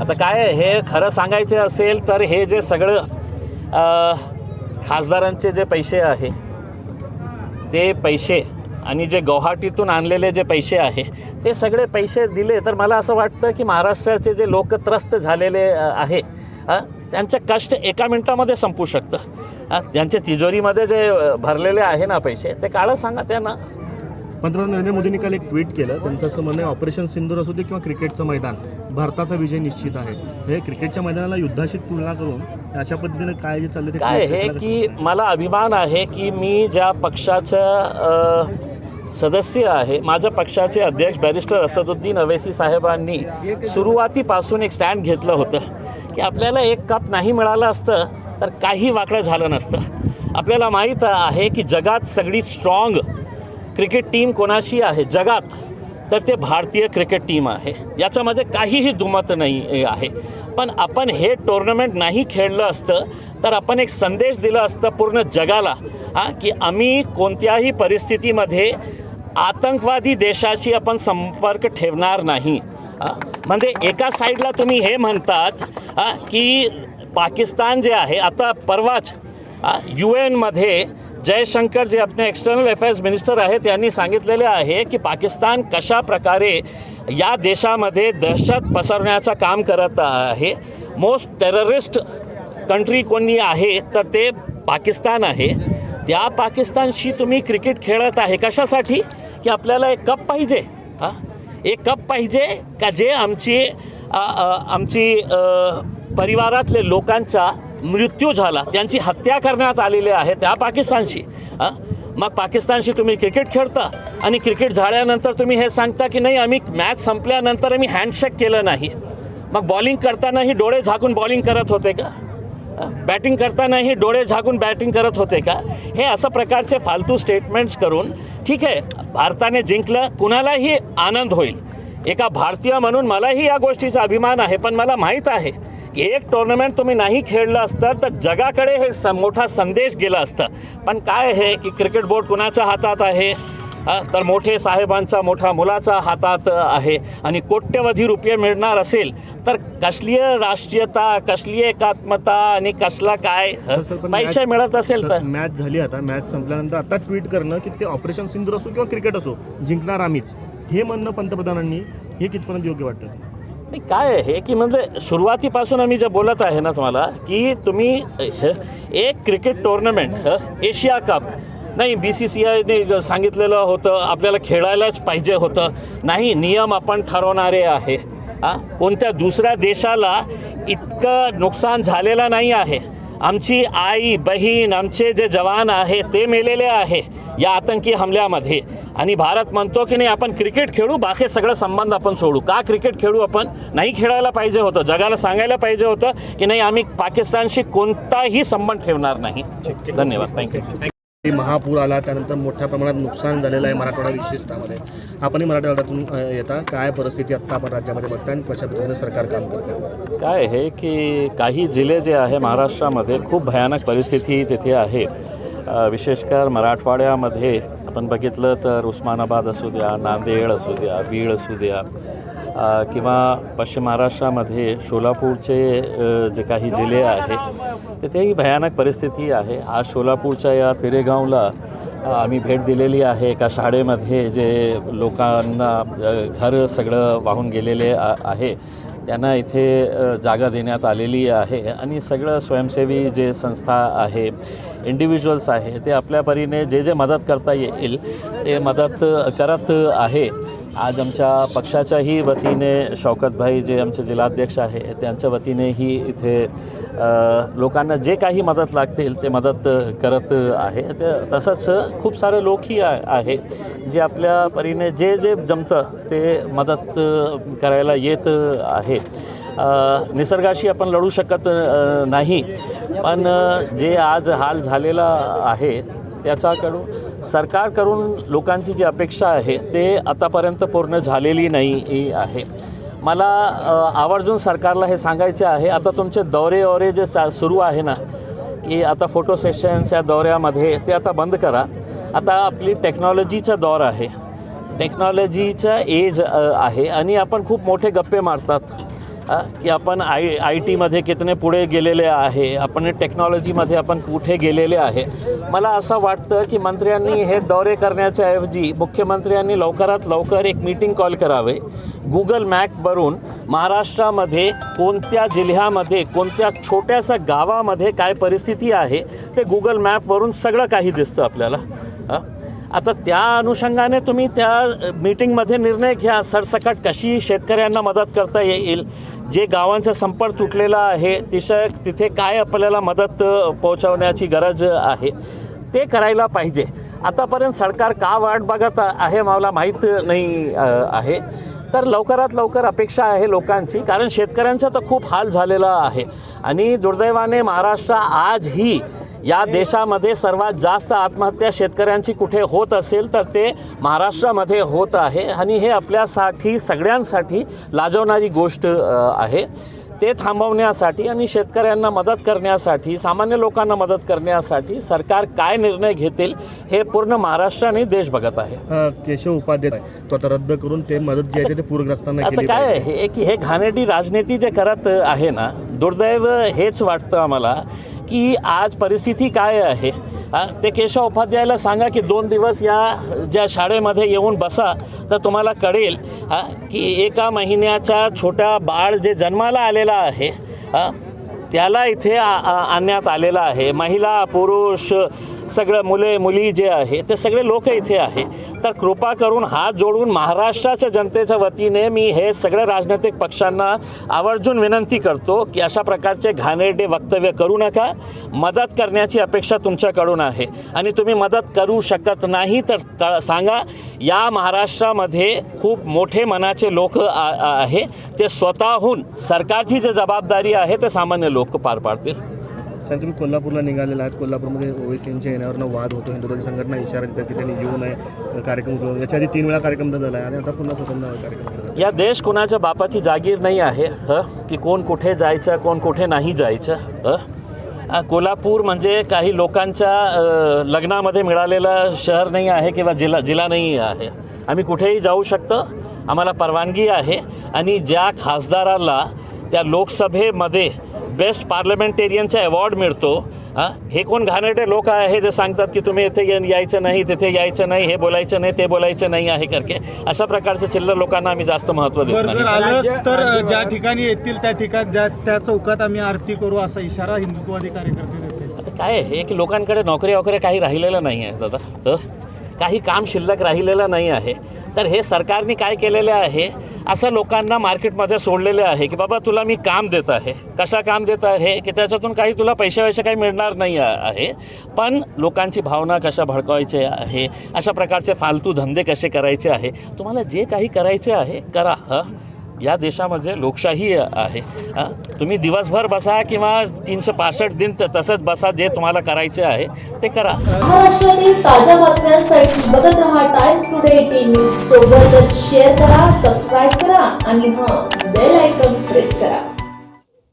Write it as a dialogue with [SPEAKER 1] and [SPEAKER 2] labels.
[SPEAKER 1] आता काय हे खरं सांगायचे असेल तर हे जे सगळं खासदारांचे जे पैसे आहे ते पैसे आणि जे गुवाहाटीतून आणलेले जे पैसे आहे ते सगळे पैसे दिले तर मला असं वाटतं की महाराष्ट्राचे जे लोक त्रस्त झालेले आहे त्यांचे कष्ट एका मिनटामध्ये संपू शकतं. त्यांच्या ज्यांच्या तिजोरीमध्ये जे भरलेले आहे ना पैसे ते काळं सांगा त्यांना.
[SPEAKER 2] पंतप्रधान नरेंद्र मोदींनी काल एक ट्विट केलं. त्यांचं असं म्हणणं आहे ऑपरेशन सिंदूर असू दे किंवा क्रिकेटचं मैदान भारताचा विजय निश्चित आहे. हे क्रिकेटच्या मैदानाला युद्धाशी तुलना करून अशा पद्धतीने काय जे चाललं ते
[SPEAKER 1] काय
[SPEAKER 2] कसं-
[SPEAKER 1] की मला अभिमान आहे की मी ज्या पक्षाचं अ, सदस्य आहे माझ्या पक्षाचे अध्यक्ष बॅरिस्टर असदुद्दीन अवेसी साहेबांनी सुरुवातीपासून एक स्टँड घेतलं होतं की आपल्याला एक कप नाही मिळालं असतं तर काही वाकडं झालं नसतं. आपल्याला माहीत आहे की जगात सगळी स्ट्रॉंग क्रिकेट टीम कोणाशी आहे? जगात. तर ते भारतीय क्रिकेट टीम आहे. याच्यामध्ये काहीही दुमत नाही आहे. पण आपण हे टोर्नामेंट नाही खेळलं असतं तर आपण एक संदेश दिला असतं पूर्ण जगाला हां की आम्ही कोणत्याही परिस्थितीमध्ये आतंकवादी देशाशी आपण संपर्क ठेवणार नाही. म्हणजे एका साईडला तुम्ही हे म्हणतात की पाकिस्तान जे आहे आता परवाच यू एनमध्ये जयशंकर जे आपले एक्सटर्नल अफेअर्स मिनिस्टर आहेत त्यांनी सांगितलेले आहे की पाकिस्तान कशा प्रकारे या देशामध्ये दहशत पसरवण्याचं काम करत आहे. मोस्ट टेररिस्ट कंट्री कोणी आहे तर ते पाकिस्तान आहे. त्या पाकिस्तानशी तुम्ही क्रिकेट खेळत आहे कशासाठी? की आपल्याला एक कप पाहिजे. हां? एक कप पाहिजे का जे आमची आमची परिवारातले लोकांचा मृत्यू झाला त्यांची हत्या करण्यात आलेली आहे त्या पाकिस्तानशी. हां? मग पाकिस्तानशी तुम्ही क्रिकेट खेळता आणि क्रिकेट झाल्यानंतर तुम्ही हे सांगता की नाही आम्ही मॅच संपल्यानंतर आम्ही हँडशेक केलं नाही. मग बॉलिंग करतानाही डोळे झाकून बॉलिंग करत होते का? बॅटिंग करतानाही डोळे झाकून बॅटिंग करत होते का? हे असं प्रकारचे फालतू स्टेटमेंट्स करून ठीक आहे भारताने जिंकलं कुणालाही आनंद होईल. एका भारतीय म्हणून मलाही या गोष्टीचा अभिमान आहे पण मला माहीत आहे एक टुर्नामेंट तुम्ही नाही खेळलं असतं तर जगाकडे हे स मोठा संदेश गेला असतं. पण काय आहे की क्रिकेट बोर्ड कुणाच्या हातात आहे? तर मोठे साहेबांचा मोठा मुलाचा हातात आहे. आणि कोट्यवधी रुपये मिळणार असेल तर कसली राष्ट्रीयता कसली एकात्मता आणि कसला काय? पैसे मिळत असेल तर.
[SPEAKER 2] मॅच झाली आता. मॅच संपल्यानंतर आता ट्विट करणं की ते ऑपरेशन सिंदूर असो किंवा क्रिकेट असो जिंकणार आम्हीच. हे म्हणणं पंतप्रधानांनी हे कितपर्यंत योग्य वाटतं?
[SPEAKER 1] नाही, काय आहे? की म्हणजे सुरुवातीपासून आम्ही जे बोलत आहे ना तुम्हाला की तुम्ही एक क्रिकेट टुर्नामेंट एशिया कप नाही बी सी सी आयने सांगितलेलं होतं आपल्याला खेळायलाच पाहिजे होतं. नाही नियम आपण ठरवणारे आहे. हां? कोणत्या दुसऱ्या देशाला इतकं नुकसान झालेलं नाही आहे. आमची आई बहीण आमचे जे जवान आहे ते मेलेले आहे या आतंकी हमल्यामध्ये. आणि भारत म्हणतो की नाही आपण क्रिकेट खेळू बाकी सगळं संबंध आपण सोडू. का क्रिकेट खेळू आपण? नाही खेळायला पाहिजे होतं. जगाला सांगायला पाहिजे होतं की नाही आम्ही पाकिस्तानशी कोणताही संबंध ठेवणार नाही. धन्यवाद. थँक्यू
[SPEAKER 2] महापूर आला त्यानंतर मोठ्या प्रमाणात नुकसान झालेलं आहे मराठवाडा विशेषतामध्ये. आपणही मराठवाड्यातून येता. काय परिस्थिती आत्ता आपण राज्यामध्ये बघता आणि कशा पद्धतीने सरकार काम करतं
[SPEAKER 1] काय आहे की काही जिल्हे जे आहे महाराष्ट्रामध्ये खूप भयानक परिस्थिती तिथे आहे. विशेषकर मराठवाड्यामध्ये आपण बघितलं तर उस्मानाबाद असू द्या नांदेड असू द्या बीड असू द्या किंवा पश्चिम महाराष्ट्रामध्ये सोलापूरचे जे काही जिल्हे आहे तिथेही भयानक परिस्थिती आहे. आज सोलापूरच्या या तिरेगावला आम्ही भेट दिलेली आहे. एका शाळेमध्ये जे लोकांना घर सगळं वाहून गेलेले आ- आहे. त्यांना इथे जागा देण्यात आलेली आहे आणि सगळं स्वयंसेवी जे संस्था आहे इंडिव्हिज्युअल्स आहे ते आपल्या परीने जे जे मदत करता येईल ते मदत करत आहे. आज आमच्या पक्षाच्याही वतीने शौकतभाई जे आमचे जिल्हाध्यक्ष आहे त्यांच्या वतीनेही इथे लोकांना जे काही मदत लागतील ते मदत करत आहे. ते तसंच खूप सारे लोकही आहे जे आपल्या परीने जे जे जमतं ते मदत करायला येत आहे. निसर्गाशी आपण लढू शकत नाही पण जे आज हाल झालेला आहे त्याच्याकडून सरकारकडून लोकांची जी अपेक्षा आहे ते आतापर्यंत पूर्ण झालेली नाही आहे. मला आवर्जून सरकारला हे सांगायचे आहे आता तुमचे दौरे वरे जे चा सुरू आहे ना की आता फोटो सेशन्स या दौऱ्यामध्ये ते आता बंद करा. आता आपली टेक्नॉलॉजीचा दौर आहे. टेक्नॉलॉजीचा एज आहे आणि आपण खूप मोठे गप्पे मारतात. की आपण आय आय टीमध्ये कितने पुढे गेलेले आहे आपण टेक्नॉलॉजीमध्ये आपण कुठे गेलेले आहे. मला असं वाटतं की मंत्र्यांनी हे दौरे करण्याच्या ऐवजी मुख्यमंत्र्यांनी लवकरात लवकर एक मीटिंग कॉल करावे. गुगल मॅपवरून महाराष्ट्रामध्ये कोणत्या जिल्ह्यामध्ये कोणत्या छोट्याशा गावामध्ये काय परिस्थिती आहे ते गुगल मॅपवरून सगळं काही दिसतं आपल्याला. आता त्या अनुषंगाने तुम्ही त्या मीटिंगमध्ये निर्णय घ्या. सरसकट कशी शेतकऱ्यांना मदत करता येईल? जे गावांचा संपर्क तुटलेला आहे तिशय तिथे काय आपल्याला मदत पोहोचवण्याची गरज आहे ते करायला पाहिजे. आतापर्यंत सरकार का वाट बघत आहे मला माहीत नाही आहे. तर लवकरात लवकर अपेक्षा आहे लोकांची कारण शेतकऱ्यांचा तर खूप हाल झालेला आहे. आणि दुर्दैवाने महाराष्ट्र आजही या देशामध्ये सर्वात जास्त आत्महत्या शेतकऱ्यांची कुठे होत असेल तर ते महाराष्ट्रामध्ये होत आहे. आणि हे आपल्यासाठी सगळ्यांसाठी लाजवणारी गोष्ट आहे. ते थांबवण्यासाठी आणि शेतकऱ्यांना मदत करण्यासाठी सामान्य लोकांना मदत करण्यासाठी सरकार काय निर्णय घेतील हे पूर्ण महाराष्ट्र आणि देश बघत आहे.
[SPEAKER 2] केशव उपाध्याय तो आता रद्द करून ते मदत जी आहे ते पूरग्रस्तांना
[SPEAKER 1] आता काय. आहे? की हे घाणेरडी राजनीती जे करत आहे ना दुर्दैव हेच वाटतं आम्हाला. की आज परिस्थिती काय आहे? ते केशव उपाध्यायाला सांगा की दोन दिवस या ज्या शाळेमध्ये येऊन बसा तर तुम्हाला कळेल की एका महिन्याचा छोटा बाळ जे जन्माला आलेला आहे त्याला इथे आ- आणण्यात आलेला आहे. महिला पुरुष सगळं मुले मुली जे आहे ते सगळे लोक इथे आहे. तर कृपा करून हात जोडून महाराष्ट्राच्या जनतेच्या वतीने मी हे सगळ्या राजनैतिक पक्षांना आवर्जून विनंती करतो की अशा प्रकारचे घाणेरडे वक्तव्य करू नका. मदत करण्याची अपेक्षा तुमच्याकडून आहे. आणि तुम्ही मदत करू शकत नाही तर क- सांगा या महाराष्ट्रामध्ये खूप मोठे मनाचे लोक आहे. ते स्वतःहून सरकारची जी जबाबदारी आहे ते सामान्य लोक पार पाडतील.
[SPEAKER 2] साहेब तुम्ही कोल्हापूरला निघालेला आहात. कोल्हापूरमध्ये ओवेसींच्या येण्यावरनं वाद होतो. हिंदुत्वाची संघटना इशारा देतात की त्यांनी येऊ नये कार्यक्रम करून याच्या आधी तीन वेळा कार्यक्रम झाला आहे. आणि आता पुन्हा स्वतंत्र कार्यक्रम
[SPEAKER 1] या देश कोणाच्या बापाची जागीर नाही आहे ह? की कोण कुठे जायचं कोण कुठे नाही जायचं ह? कोल्हापूर म्हणजे काही लोकांच्या लग्नामध्ये मिळालेलं शहर नाही आहे किंवा जिल्हा जिल्हा नाही आहे. आम्ही कुठेही जाऊ शकतो. आम्हाला परवानगी आहे. आणि ज्या खासदाराला त्या लोकसभेमध्ये बेस्ट पार्लमेंटेरियनचा अवॉर्ड मिळतो. हां? हे कोण घाणेरडे लोक आहे जे सांगतात की तुम्ही इथे ये- यायचं नाही तिथे यायचं नाही हे बोलायचं नाही ते बोलायचं नाही आहे करके. अशा प्रकारचे चिल्लर लोकांना आम्ही जास्त महत्त्व देत
[SPEAKER 3] जर आलंच तर ज्या ठिकाणी येतील त्या ठिकाणी ज्या त्या चौकात आम्ही आरती करू असा इशारा हिंदुत्ववादी कार्यकर्ते देतील
[SPEAKER 1] आता काय आहे? की लोकांकडे नोकरी वगैरे काही राहिलेलं नाही आहे दादा. हं? काही काम शिल्लक राहिलेलं नाही आहे. तर हे सरकारने काय केलेले आहे? असं लोकांना मार्केटमध्ये सोडलेले आहे की बाबा तुला मी काम देत आहे. कशा काम देत आहे? की त्याच्यातून काही तुला पैसे वैसे काही मिळणार नाही आहे. पण लोकांची भावना कशा भडकवायचे आहे? अशा प्रकारचे फालतू धंदे कसे करायचे आहे? तुम्हाला जे काही करायचे आहे करा हं? या देशामध्ये लोकशाही आहे. तुम्ही दिवसभर बसा किंवा तीनशे पासष्ट दिन तसंच बसा जे तुम्हाला करायचे आहे ते करा.
[SPEAKER 4] महाराष्ट्रातील ताज्या बातम्यांसाठी बघत राहा टाइम्स टुडे एटीन सोबतच शेअर करा सबस्क्राईब करा आणि हां बेल आयकॉन प्रेस करा.